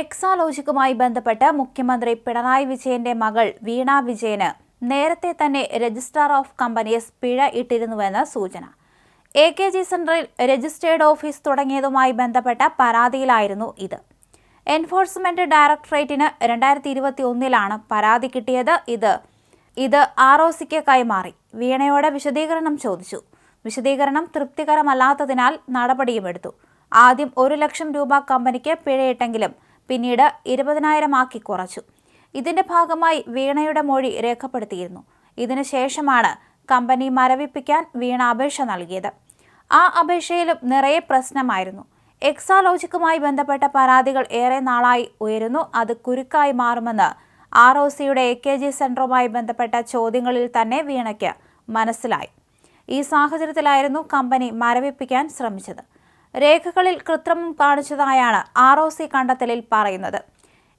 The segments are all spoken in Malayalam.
എക്സാലോജിക്കുമായി ബന്ധപ്പെട്ട് മുഖ്യമന്ത്രി പിണറായി വിജയന്റെ മകൾ വീണ വിജയന് നേരത്തെ തന്നെ രജിസ്ട്രാർ ഓഫ് കമ്പനീസ് പിഴ ഇട്ടിരുന്നുവെന്ന് സൂചന. A K G central registered office തുടങ്ങിയതുമായി ബന്ധപ്പെട്ട പരാതിയിലായിരുന്നു ഇത്. എൻഫോഴ്സ്മെന്റ് ഡയറക്ടറേറ്റിന് രണ്ടായിരത്തി ഇരുപത്തി ഒന്നിലാണ് പരാതി കിട്ടിയത് ഇത്. ഇത് ആർ ഒ സിക്ക് കൈമാറി. വീണയോട് വിശദീകരണം ചോദിച്ചു. വിശദീകരണം തൃപ്തികരമല്ലാത്തതിനാൽ നടപടിയുമെടുത്തു. ആദ്യം ഒരു ലക്ഷം രൂപ കമ്പനിക്ക് പിഴയിട്ടെങ്കിലും പിന്നീട് ഇരുപതിനായിരമാക്കി കുറച്ചു. ഇതിന്റെ ഭാഗമായി വീണയുടെ മൊഴി രേഖപ്പെടുത്തിയിരുന്നു. ഇതിനുശേഷമാണ് കമ്പനി മരവിപ്പിക്കാൻ വീണ അപേക്ഷ നൽകിയത്. ആ അപേക്ഷയിലും നിറയെ പ്രശ്നമായിരുന്നു. എക്സാലോജിക്കുമായി ബന്ധപ്പെട്ട പരാതികൾ ഏറെ നാളായി ഉയരുന്നു. അത് കുരുക്കായി മാറുമെന്ന് ആർ ഒ സിയുടെ എ കെ ജി സെന്ററുമായി ബന്ധപ്പെട്ട ചോദ്യങ്ങളിൽ തന്നെ വീണയ്ക്ക് മനസ്സിലായി. ഈ സാഹചര്യത്തിലായിരുന്നു കമ്പനി മരവിപ്പിക്കാൻ ശ്രമിച്ചത്. രേഖകളിൽ കൃത്രിമം കാണിച്ചതായാണ് ആർ ഒ സി കണ്ടെത്തലിൽ പറയുന്നത്.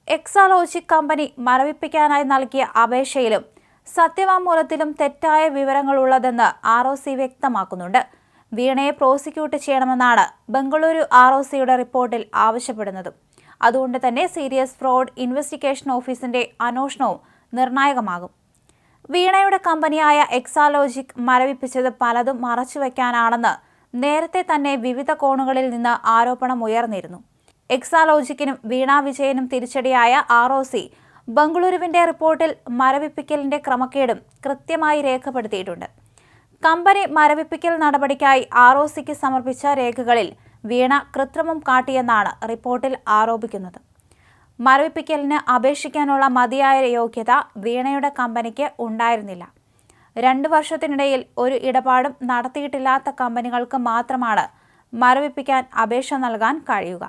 എക്സാലോജിക് കമ്പനി മരവിപ്പിക്കാനായി നൽകിയ അപേക്ഷയിലും സത്യവാങ്മൂലത്തിലും തെറ്റായ വിവരങ്ങളുള്ളതെന്ന് ആർ ഒ സി വ്യക്തമാക്കുന്നുണ്ട്. വീണയെ പ്രോസിക്യൂട്ട് ചെയ്യണമെന്നാണ് ബംഗളൂരു ആർ ഒ സിയുടെ റിപ്പോർട്ടിൽ ആവശ്യപ്പെടുന്നത്. അതുകൊണ്ട് തന്നെ സീരിയസ് ഫ്രോഡ് ഇൻവെസ്റ്റിഗേഷൻ ഓഫീസിന്റെ അന്വേഷണവും നിർണായകമാകും. വീണയുടെ കമ്പനിയായ എക്സാലോജിക് മരവിപ്പിച്ചത് പലതും മറച്ചുവെക്കാനാണെന്ന് നേരത്തെ തന്നെ വിവിധ കോണുകളിൽ നിന്ന് ആരോപണം ഉയർന്നിരുന്നു. എക്സാലോജിക്കിനും വീണാ വിജയനും തിരിച്ചടിയായ ആർ ഒ സി ബംഗളൂരുവിന്റെ റിപ്പോർട്ടിൽ മരവിപ്പിക്കലിന്റെ ക്രമക്കേടും കൃത്യമായി രേഖപ്പെടുത്തിയിട്ടുണ്ട്. കമ്പനി മരവിപ്പിക്കൽ നടപടിക്കായി ആർ ഒ സിക്ക് സമർപ്പിച്ച രേഖകളിൽ വീണ കൃത്രിമം കാട്ടിയെന്നാണ് റിപ്പോർട്ടിൽ ആരോപിക്കുന്നത്. മരവിപ്പിക്കലിന് അപേക്ഷിക്കാനുള്ള മതിയായ യോഗ്യത വീണയുടെ കമ്പനിക്ക് ഉണ്ടായിരുന്നില്ല. രണ്ട് വർഷത്തിനിടയിൽ ഒരു ഇടപാടും നടത്തിയിട്ടില്ലാത്ത കമ്പനികൾക്ക് മാത്രമാണ് മരവിപ്പിക്കാൻ അപേക്ഷ നൽകാൻ കഴിയുക.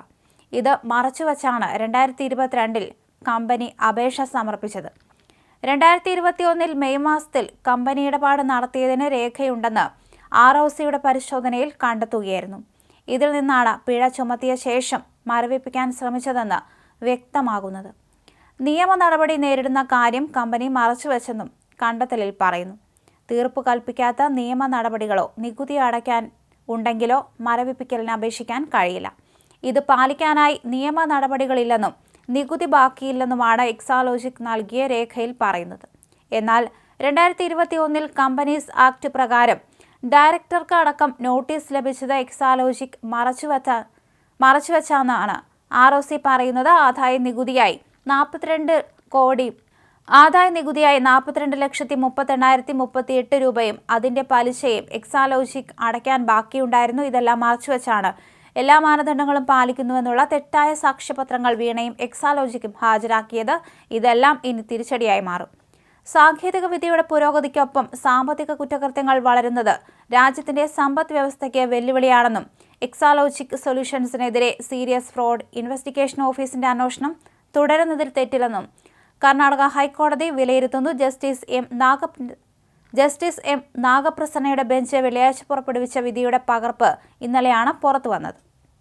ഇത് മറച്ചുവച്ചാണ് രണ്ടായിരത്തി ഇരുപത്തിരണ്ടിൽ കമ്പനി അപേക്ഷ സമർപ്പിച്ചത്. രണ്ടായിരത്തി ഇരുപത്തിയൊന്നിൽ മെയ് മാസത്തിൽ കമ്പനി ഇടപാട് നടത്തിയതിന് രേഖയുണ്ടെന്ന് ആർ ഒ സിയുടെ പരിശോധനയിൽ കണ്ടെത്തുകയായിരുന്നു. ഇതിൽ നിന്നാണ് പിഴ ചുമത്തിയ ശേഷം മരവിപ്പിക്കാൻ ശ്രമിച്ചതെന്ന് വ്യക്തമാകുന്നത്. നിയമ നടപടി നേരിടുന്ന കാര്യം കമ്പനി മറച്ചുവെച്ചെന്നും കണ്ടെത്തലിൽ പറയുന്നു. തീർപ്പ് കൽപ്പിക്കാത്ത നിയമ നടപടികളോ നികുതി അടയ്ക്കാൻ ഉണ്ടെങ്കിലോ മരവിപ്പിക്കലിന് അപേക്ഷിക്കാൻ കഴിയില്ല. ഇത് പാലിക്കാനായി നിയമ നടപടികളില്ലെന്നും നികുതി ബാക്കിയില്ലെന്നുമാണ് എക്സാലോജിക് നൽകിയ രേഖയിൽ പറയുന്നത്. എന്നാൽ രണ്ടായിരത്തി ഇരുപത്തി ഒന്നിൽ കമ്പനീസ് ആക്ട് പ്രകാരം ഡയറക്ടർക്ക് അടക്കം നോട്ടീസ് ലഭിച്ചത് എക്സാലോജിക് മറച്ചുവച്ച മറച്ചുവച്ചാണ്. ആർ ഒ സി പറയുന്നത് ആദായ നികുതിയായി നാൽപ്പത്തിരണ്ട് കോടി ആദായ നികുതിയായി നാൽപ്പത്തിരണ്ട് ലക്ഷത്തി മുപ്പത്തെണ്ണായിരത്തി മുപ്പത്തി എട്ട് രൂപയും അതിന്റെ പലിശയും എക്സാലോജിക് അടയ്ക്കാൻ ബാക്കിയുണ്ടായിരുന്നു. ഇതെല്ലാം മറച്ചുവെച്ചാണ് എല്ലാ മാനദണ്ഡങ്ങളും പാലിക്കുന്നുവെന്നുള്ള തെറ്റായ സാക്ഷ്യപത്രങ്ങൾ വീണയും എക്സാലോജിക്കും ഹാജരാക്കിയത്. ഇതെല്ലാം ഇനി തിരിച്ചടിയായി മാറും. സാങ്കേതിക വിദ്യയുടെ പുരോഗതിക്കൊപ്പം സാമ്പത്തിക കുറ്റകൃത്യങ്ങൾ വളരുന്നത് രാജ്യത്തിന്റെ സമ്പദ് വ്യവസ്ഥയ്ക്ക് വെല്ലുവിളിയാണെന്നും എക്സാലോജിക് സൊല്യൂഷൻസിനെതിരെ സീരിയസ് ഫ്രോഡ് ഇൻവെസ്റ്റിഗേഷൻ ഓഫീസിന്റെ അന്വേഷണം തുടരുന്നതിൽ തെറ്റില്ലെന്നും കർണാടക ഹൈക്കോടതി വിലയിരുത്തുന്നു. Justice M Naga justice M നാഗപ്രസന്നയുടെ bench വെള്ളിയാഴ്ച പുറപ്പെടുവിച്ച വിധിയുടെ പകർപ്പ് ഇന്നലെയാണ് പുറത്തുവന്നത്.